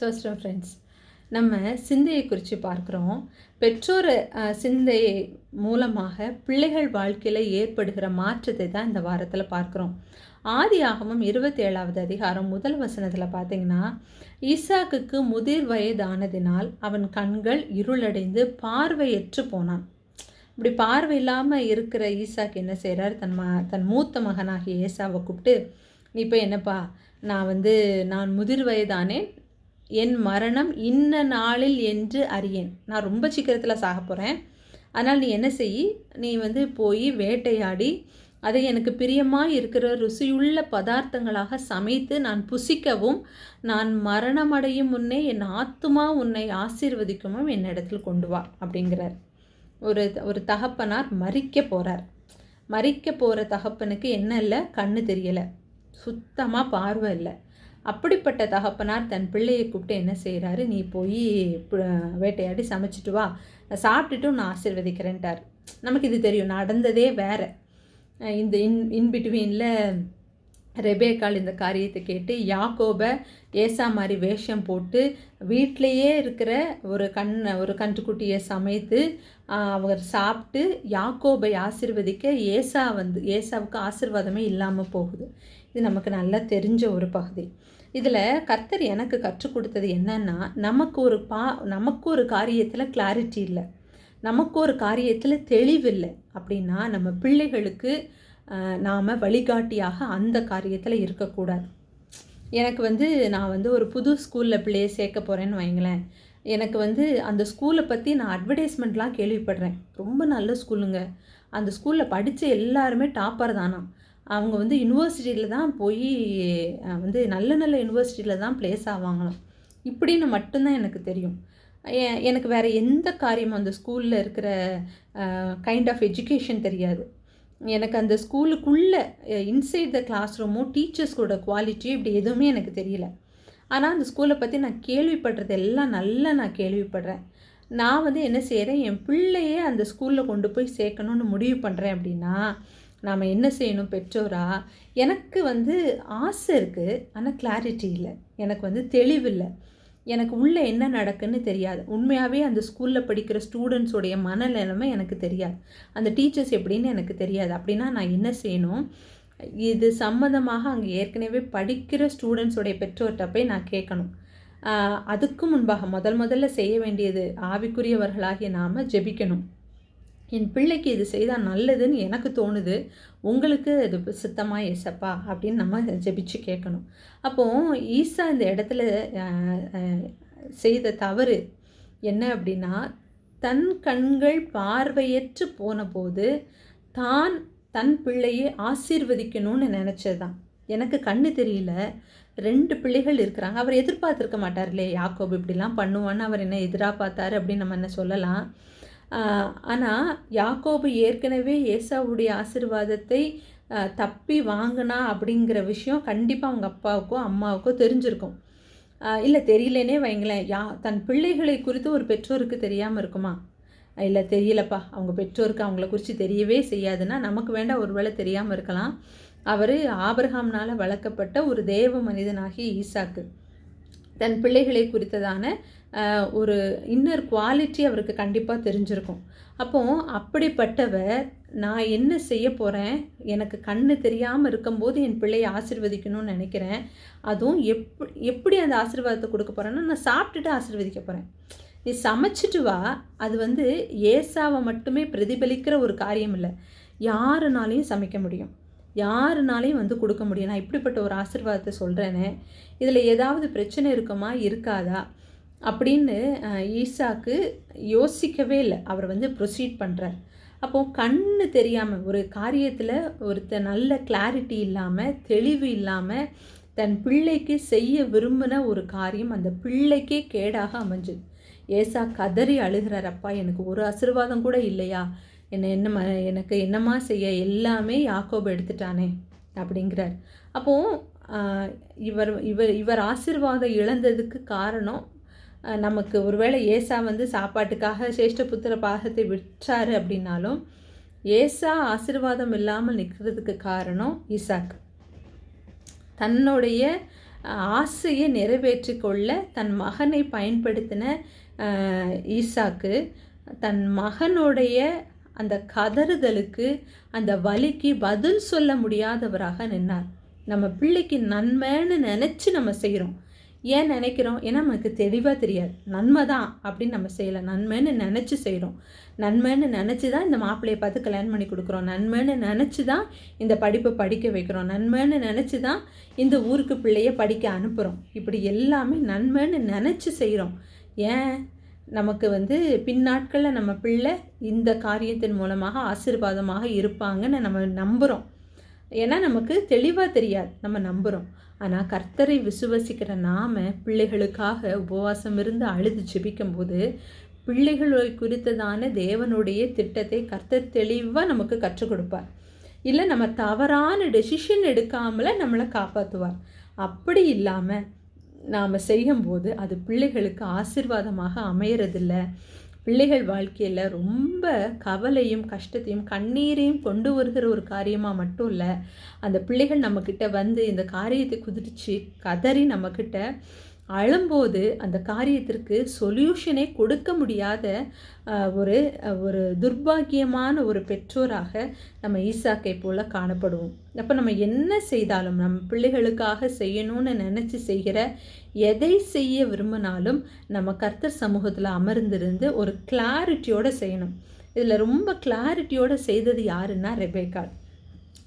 சோஸ்டம் friends நம்ம சிந்தையை குறித்து பார்க்குறோம். பெற்றோர் சிந்தையை சிந்தை மூலமாக பிள்ளைகள் வாழ்க்கையில் ஏற்படுகிற மாற்றத்தை தான் இந்த வாரத்தில் பார்க்குறோம். ஆதி ஆகமும் இருபத்தி ஏழாவது அதிகாரம் முதல் வசனத்தில் பார்த்தீங்கன்னா ஈசாக்குக்கு முதிர் வயதானதினால் அவன் கண்கள் இருளடைந்து பார்வையற்று போனான். இப்படி பார்வை இல்லாமல் இருக்கிற ஈசாக்கு என்ன செய்கிறார் தன் ம தன் மூத்த மகனாகிய ஏசாவை கூப்பிட்டு நீ இப்போ என்னப்பா நான் வந்து நான் முதிர் வயதானேன் என் மரணம் இன்ன நாளில் என்று அறியேன். நான் ரொம்ப சீக்கிரத்தில் சாக போகிறேன் அதனால் நீ என்ன செய்? நீ வந்து போய் வேட்டையாடி அதை எனக்கு பிரியமாக இருக்கிற ருசியுள்ள பதார்த்தங்களாக சமைத்து நான் புசிக்கவும் நான் மரணமடையும் முன்னே என் ஆத்துமா உன்னை ஆசீர்வதிக்கவும் என்னிடத்தில் கொண்டு வா அப்படிங்கிறார். ஒரு ஒரு தகப்பனார் மறிக்க போகிறார் மறிக்க போகிற தகப்பனுக்கு என்ன இல்லை? கண்ணு தெரியலை. சுத்தமாக பார்வை இல்லை. அப்படிப்பட்ட தகப்பனார் தன் பிள்ளையை கூப்பிட்டு என்ன செய்கிறாரு நீ போய் வேட்டையாடி சமைச்சிட்டு வா. நான் சாப்பிட்டுட்டும் நான் ஆசிர்வதிக்கிறேன்ட்டார். நமக்கு இது தெரியும். நடந்ததே வேற. இந்த இன் இன்பிட்வீனில் ரெபேக்கால் இந்த காரியத்தை கேட்டு யாக்கோபை ஏசா மாதிரி வேஷம் போட்டு வீட்டிலையே இருக்கிற ஒரு கண் ஒரு கன்றுக்குட்டியை சமைத்து அவர் சாப்பிட்டு யாக்கோபை ஆசிர்வதிக்க ஏசா வந்து ஏசாவுக்கு ஆசிர்வாதமே இல்லாமல் போகுது. இது நமக்கு நல்லா தெரிஞ்ச ஒரு பகுதி. இதில் கர்த்தர் எனக்கு கற்றுக் கொடுத்தது என்னன்னா நமக்கு ஒரு பா நமக்கு ஒரு காரியத்தில் கிளாரிட்டி இல்லை. நமக்கு ஒரு காரியத்தில் தெளிவில்லை அப்படின்னா நம்ம பிள்ளைகளுக்கு நாம் வழிகாட்டியாக அந்த காரியத்தில் இருக்கக்கூடாது. எனக்கு வந்து நான் வந்து ஒரு புது ஸ்கூலில் பிள்ளையை சேர்க்க போகிறேன்னு வைங்களேன். எனக்கு வந்து அந்த ஸ்கூலை பற்றி நான் அட்வர்டைஸ்மெண்ட்லாம் கேள்விப்படுறேன். ரொம்ப நல்ல ஸ்கூலுங்க அந்த ஸ்கூலில் படித்த எல்லாருமே டாப்பர் தானா அவங்க வந்து யூனிவர்சிட்டியில் தான் போய் வந்து நல்ல நல்ல யூனிவர்சிட்டியில் தான் ப்ளேஸ் ஆவாங்களாம். இப்படின்னு மட்டும்தான் எனக்கு தெரியும். எனக்கு வேறு எந்த காரியமும் அந்த ஸ்கூலில் இருக்கிற கைண்ட் ஆஃப் எஜுகேஷன் தெரியாது. எனக்கு அந்த ஸ்கூலுக்குள்ளே இன்சைட் த கிளாஸ் ரூமும் டீச்சர்ஸோட குவாலிட்டி இப்படி எதுவுமே எனக்கு தெரியல. ஆனால் அந்த ஸ்கூலை பற்றி நான் கேள்விப்படுறது எல்லாம் நல்லா நான் கேள்விப்படுறேன். நான் வந்து என்ன செய்கிறேன் என் பிள்ளையே அந்த ஸ்கூலில் கொண்டு போய் சேர்க்கணும்னு முடிவு பண்ணுறேன் அப்படின்னா நாம் என்ன செய்யணும் பெற்றோரா? எனக்கு வந்து ஆசை இருக்குது ஆனால் கிளாரிட்டி இல்லை. எனக்கு வந்து தெளிவில்லை எனக்கு உள்ளே என்ன நடக்குன்னு தெரியாது. உண்மையாகவே அந்த ஸ்கூலில் படிக்கிற ஸ்டூடெண்ட்ஸோடைய மனநிலைமை எனக்கு தெரியாது. அந்த டீச்சர்ஸ் எப்படின்னு எனக்கு தெரியாது. அப்படின்னா நான் என்ன செய்யணும்? இது சம்மந்தமாக அங்கே ஏற்கனவே படிக்கிற ஸ்டூடெண்ட்ஸோடைய பெற்றோர்கிட்ட போய் நான் கேட்கணும். அதுக்கு முன்பாக முதல் முதல்ல செய்ய வேண்டியது ஆவிக்குரியவர்களாகிய நாம் ஜெபிக்கணும். என் பிள்ளைக்கு இது செய்தால் நல்லதுன்னு எனக்கு தோணுது. உங்களுக்கு இது சித்தமாக ஏசப்பா அப்படின்னு நம்ம ஜெபிச்சு கேட்கணும். அப்போது ஈசா இந்த இடத்துல செய்த தவறு என்ன அப்படின்னா தன் கண்கள் பார்வையற்று போன போது தான் தன் பிள்ளையை ஆசீர்வதிக்கணும்னு நினச்சது தான் எனக்கு கண்ணு தெரியல. ரெண்டு பிள்ளைகள் இருக்கிறாங்க. அவர் எதிர்பார்த்துருக்க மாட்டார்லே யாக்கோப் இப்படிலாம் பண்ணுவான்னு அவர் என்ன எதிராக பார்த்தாரு? அப்படின்னு நம்ம என்ன சொல்லலாம். ஆனால் யாக்கோபு ஏற்கனவே ஏசாவுடைய ஆசீர்வாதத்தை தப்பி வாங்கினா அப்படிங்கிற விஷயம் கண்டிப்பாக அவங்க அப்பாவுக்கோ அம்மாவுக்கோ தெரிஞ்சிருக்கும். இல்லை தெரியலனே வைங்களேன். யா தன் பிள்ளைகளை குறித்து ஒரு பெற்றோருக்கு தெரியாமல் இருக்குமா? இல்லை தெரியலப்பா. அவங்க பெற்றோருக்கு அவங்கள குறித்து தெரியவே செய்யாதுன்னா நமக்கு வேண்டாம் ஒருவேளை தெரியாமல் இருக்கலாம். அவர் ஆபிரகாம்னால் வளர்க்கப்பட்ட ஒரு தேவ மனிதனாகிய ஈசாக்கு. தன் பிள்ளைகளை குறித்ததான ஒரு இன்னர் குவாலிட்டி அவருக்கு கண்டிப்பாக தெரிஞ்சிருக்கும். அப்போ அப்படிப்பட்டவர் நான் என்ன செய்ய போகிறேன் எனக்கு கண்ணு தெரியாமல் இருக்கும்போது என் பிள்ளையை ஆசிர்வதிக்கணும்னு நினைக்கிறேன். அதுவும் எப் எப்படி அந்த ஆசீர்வாதத்தை கொடுக்க போகிறேன்னா நான் சாப்பிட்டுட்டு ஆசீர்வதிக்க போகிறேன் நீ சமைச்சிட்டு வா. அது வந்து ஏசாவை மட்டுமே பிரதிபலிக்கிற ஒரு காரியம் இல்லை. யாருனாலையும் சமைக்க முடியும். யாருனாலையும் வந்து கொடுக்க முடியும். நான் இப்படிப்பட்ட ஒரு ஆசீர்வாதத்தை சொல்கிறேனே இதில் ஏதாவது பிரச்சனை இருக்குமா? இருக்காதா? அப்படின்னு ஈசாக்கு யோசிக்கவே இல்லை. அவர் வந்து ப்ரொசீட் பண்ணுறார் அப்போது கண்ணு தெரியாமல் ஒரு காரியத்தில் ஒருத்த நல்ல கிளாரிட்டி இல்லாமல் தெளிவு இல்லாமல் தன் பிள்ளைக்கு செய்ய விரும்பின ஒரு காரியம் அந்த பிள்ளைக்கே கேடாக அமைஞ்சுது. ஏசா கதறி அழுகிறார். அப்பா எனக்கு ஒரு ஆசீர்வாதம் கூட இல்லையா? என்ன எனக்கு என்னம்மா செய்ய? எல்லாமே யாக்கோபு எடுத்துட்டானே அப்படிங்கிறார். அப்போது இவர் இவர் இவர் ஆசீர்வாதம் இழந்ததுக்கு காரணம் நமக்கு ஒருவேளை ஏசா வந்து சாப்பாட்டுக்காக சேஷ்ட புத்திர பாகத்தை விற்றாரு அப்படின்னாலும் ஏசா ஆசிர்வாதம் இல்லாமல் நிற்கிறதுக்கு காரணம் ஈசாக்கு தன்னுடைய ஆசையை நிறைவேற்றி கொள்ள தன் மகனை பயன்படுத்தின ஈசாக்கு தன் மகனுடைய அந்த கதறுதலுக்கு அந்த வலிக்கு பதில் சொல்ல முடியாதவராக நின்னார். நம்ம பிள்ளைக்கு நன்மைன்னு நினச்சி நம்ம செய்கிறோம் ஏன் நினைக்கிறோம்? ஏன்னா நமக்கு தெளிவாக தெரியாது. நன்மை தான் அப்படின்னு நம்ம செய்யலை. நன்மைன்னு நினச்சி செய்கிறோம் நன்மைன்னு நினச்சி தான் இந்த மாப்பிள்ளையை பார்த்து கல்யாணம் பண்ணி கொடுக்குறோம். நன்மைன்னு நினச்சி தான் இந்த படிப்பை படிக்க வைக்கிறோம். நன்மைன்னு நினச்சி தான் இந்த ஊருக்கு பிள்ளைய படிக்க அனுப்புகிறோம் இப்படி எல்லாமே நன்மைன்னு நினச்சி செய்கிறோம் ஏன்? நமக்கு வந்து பின்னாட்களில் நம்ம பிள்ளை இந்த காரியத்தின் மூலமாக ஆசீர்வாதமாக இருப்பாங்கன்னு நம்ம நம்புகிறோம் ஏன்னா நமக்கு தெளிவாக தெரியாது. நம்ம நம்புகிறோம் ஆனால் கர்த்தரை விசுவசிக்கிற நாம பிள்ளைகளுக்காக உபவாசம் இருந்து அழுது ஜெபிக்கும்போது பிள்ளைகளை குறித்ததான தேவனுடைய திட்டத்தை கர்த்தர் தெளிவாக நமக்கு கற்றுக் கொடுப்பார். இல்லை நம்ம தவறான டெசிஷன் எடுக்காமல நம்மளை காப்பாற்றுவார் அப்படி இல்லாமல் நாம் செய்யும்போது அது பிள்ளைகளுக்கு ஆசிர்வாதமாக அமையறதில்ல. பிள்ளைகள் வாழ்க்கையில் ரொம்ப கவலையும் கஷ்டத்தையும் கண்ணீரையும் கொண்டு வருகிற ஒரு காரியமாக மட்டும் இல்லை. அந்த பிள்ளைகள் நம்மக்கிட்ட வந்து இந்த காரியத்தை குதிர்ச்சி கதறி நம்மக்கிட்ட அழும்போது அந்த காரியத்திற்கு சொல்யூஷனே கொடுக்க முடியாத ஒரு ஒரு துர்பாக்கியமான ஒரு பெற்றோராக நம்ம ஈசாக்கை போல் காணப்படுவோம். அப்போ நம்ம என்ன செய்தாலும் நம்ம பிள்ளைகளுக்காக செய்யணும்னு நினச்சி செய்கிற எதை செய்ய விரும்பினாலும் நம்ம கர்த்தர் சமூகத்தில் அமர்ந்திருந்து ஒரு கிளாரிட்டியோடு செய்யணும். இதில் ரொம்ப கிளாரிட்டியோடு செய்தது யாருன்னா ரெபேகால்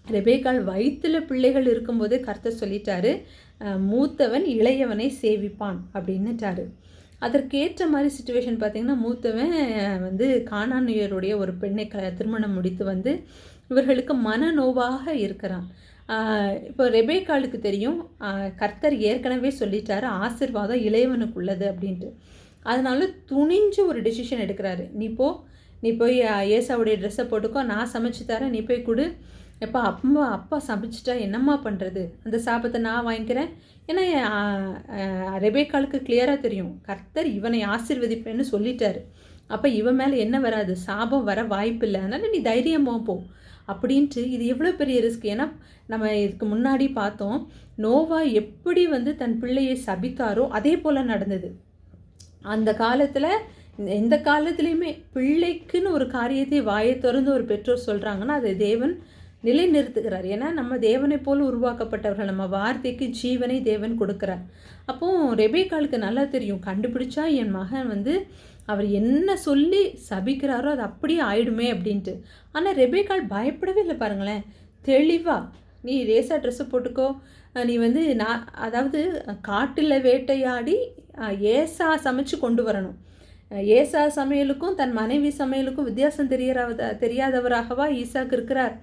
ரெபேகால் வயிற்றில் பிள்ளைகள் இருக்கும்போதே கர்த்தர் சொல்லிட்டாரு மூத்தவன் இளையவனை சேவிப்பான் அப்படின்னுட்டாரு. அதற்கேற்ற மாதிரி சுச்சுவேஷன் பார்த்திங்கன்னா மூத்தவன் வந்து காணானுயருடைய ஒரு பெண்ணை க திருமணம் முடித்து வந்து இவர்களுக்கு மனநோவாக இருக்கிறான். இப்போ ரெபேக்காளுக்கு தெரியும் கர்த்தர் ஏற்கனவே சொல்லிட்டாரு ஆசிர்வாதம் இளையவனுக்கு உள்ளது அப்படின்ட்டு. அதனால துணிஞ்சு ஒரு டெசிஷன் எடுக்கிறாரு. நீ போ நீ போய் ஏசாவுடைய ட்ரெஸ்ஸை போட்டுக்கோ நான் சமைச்சு தரேன் நீ போய் கொடு. எப்போ அப்பா அப்பா சமைச்சிட்டா என்னம்மா பண்ணுறது அந்த சாபத்தை நான் வாங்கிக்கிறேன். ஏன்னா ரெபேக்காலுக்கு கிளியராக தெரியும். கர்த்தர் இவனை ஆசிர்வதிப்பேன்னு சொல்லிட்டாரு. அப்போ இவன் மேலே என்ன வராது? சாபம் வர வாய்ப்பு இல்லை. அதனால் நீ தைரியமாக போ. அப்படின்ட்டு இது எவ்வளோ பெரிய ரிஸ்க் ஏன்னா நம்ம இதுக்கு முன்னாடி பார்த்தோம் நோவா எப்படி வந்து தன் பிள்ளையை சபித்தாரோ அதே போல் நடந்தது. அந்த காலத்தில் எந்த காலத்துலேயுமே பிள்ளைக்குன்னு ஒரு காரியத்தை வாயை திறந்து ஒரு பெற்றோர் சொல்கிறாங்கன்னா அது தேவன் நிலைநிறுத்துகிறார். ஏன்னா நம்ம தேவனை போல் உருவாக்கப்பட்டவர்கள் நம்ம வார்த்தைக்கு ஜீவனை தேவன் கொடுக்குறார். அப்போது ரெபேக்காலுக்கு நல்லா தெரியும். கண்டுபிடிச்சா என் மகன் வந்து அவர் என்ன சொல்லி சபிக்கிறாரோ அது அப்படியே ஆயிடுமே அப்படின்ட்டு. ஆனால் ரெபேக்கால் பயப்படவே இல்லை பாருங்களேன். தெளிவாக நீ ரேசா ட்ரெஸ்ஸை போட்டுக்கோ. நீ வந்து நான் அதாவது காட்டில் வேட்டையாடி ஏசா சமைச்சு கொண்டு வரணும். ஏசா சமையலுக்கும் தன் மனைவி சமையலுக்கும் வித்தியாசம் தெரியறத தெரியாதவராகவா ஈசாக்கு இருக்கிறார்.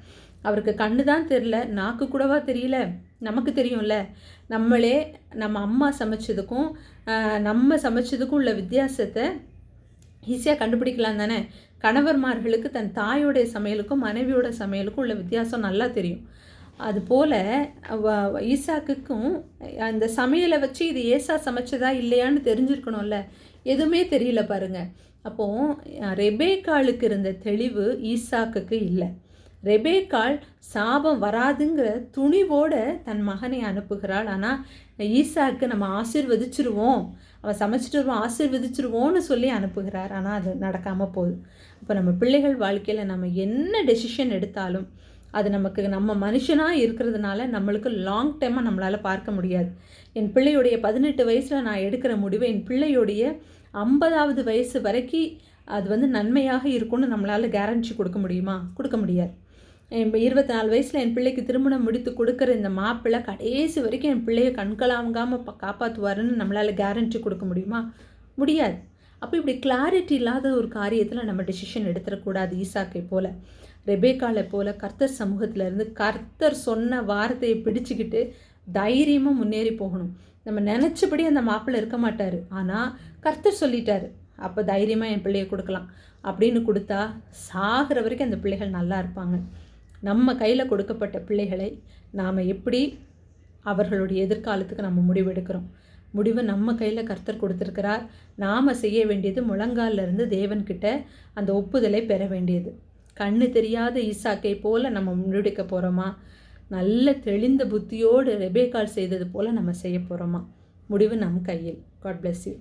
அவருக்கு கண்ணு தான் தெரில நாக்கு கூடவா தெரியல நமக்கு தெரியும்ல. நம்மளே நம்ம அம்மா சமைச்சதுக்கும் நம்ம சமைச்சதுக்கும் உள்ள வித்தியாசத்தை ஈஸியாக கண்டுபிடிக்கலாம் தானே. கணவர்மார்களுக்கு தன் தாயோடைய சமையலுக்கும் மனைவியோட சமையலுக்கும் உள்ள வித்தியாசம் நல்லா தெரியும். அதுபோல் ஈசாக்குக்கும் அந்த சமையலை வச்சு இது ஏசா சமைச்சதா இல்லையான்னு தெரிஞ்சிருக்கணும்ல. எதுவுமே தெரியல பாருங்கள் அப்போது ரெபேக்காளுக்கு இருந்த தெளிவு ஈசாக்குக்கு இல்லை. ரெபேக்கால் சாபம் வராதுங்கிற துணிவோட தன் மகனை அனுப்புகிறாள். ஆனால் ஈசாக்கு நம்ம ஆசிர்வதிச்சிருவோம். அவன் சமைச்சிட்டு வருவோம் ஆசிர்வதிச்சிருவோன்னு சொல்லி அனுப்புகிறார். ஆனால் அது நடக்காமல் போகுது. இப்போ நம்ம பிள்ளைகள் வாழ்க்கையில் நம்ம என்ன டெசிஷன் எடுத்தாலும் அது நமக்கு நம்ம மனுஷனாக இருக்கிறதுனால நம்மளுக்கு லாங் டைமாக நம்மளால் பார்க்க முடியாது. என் பிள்ளையுடைய பதினெட்டு வயசில் நான் எடுக்கிற முடிவை என் பிள்ளையுடைய ஐம்பதாவது வயசு வரைக்கும் அது வந்து நன்மையாக இருக்கும்னு நம்மளால் கேரண்டி கொடுக்க முடியுமா? கொடுக்க முடியாது. இப்போ இருபத்தி நாலு வயசில் என் பிள்ளைக்கு திருமணம் முடித்து கொடுக்குற இந்த மாப்பிள்ளை கடைசி வரைக்கும் என் பிள்ளையை இப்போ காப்பாற்றுவாருன்னு நம்மளால் கேரண்டி கொடுக்க முடியுமா? முடியாது. அப்போ இப்படி கிளாரிட்டி இல்லாத ஒரு காரியத்தில் நம்ம டெசிஷன் எடுத்துடக்கூடாது ஈசாக்கை போல். ரெபேக்காலை போல் கர்த்தர் சமூகத்திலேருந்து கர்த்தர் சொன்ன வார்த்தையை பிடிச்சிக்கிட்டு தைரியமாக முன்னேறி போகணும். நம்ம நினச்சபடி அந்த மாப்பிள்ளை இருக்க மாட்டார். ஆனால் கர்த்தர் சொல்லிட்டார். அப்போ தைரியமாக என் பிள்ளையை கொடுக்கலாம். அப்படின்னு கொடுத்தா சாகிற வரைக்கும் அந்த பிள்ளைகள் நல்லா இருப்பாங்க. நம்ம கையில் கொடுக்கப்பட்ட பிள்ளைகளை நாம் எப்படி அவர்களுடைய எதிர்காலத்துக்கு நம்ம முடிவெடுக்கிறோம்? முடிவு நம்ம கையில் கர்த்தர் கொடுத்துருக்கிறார். நாம் செய்ய வேண்டியது முழங்காலிருந்து தேவன்கிட்ட அந்த ஒப்புதலை பெற வேண்டியது. கண்ணு தெரியாத ஈசாக்கை போல் நம்ம முன்னெடுக்க போகிறோமா நல்ல தெளிந்த புத்தியோடு ரெபேக்கால் செய்தது போல் நம்ம செய்ய போகிறோமா முடிவு நம் கையில். God bless you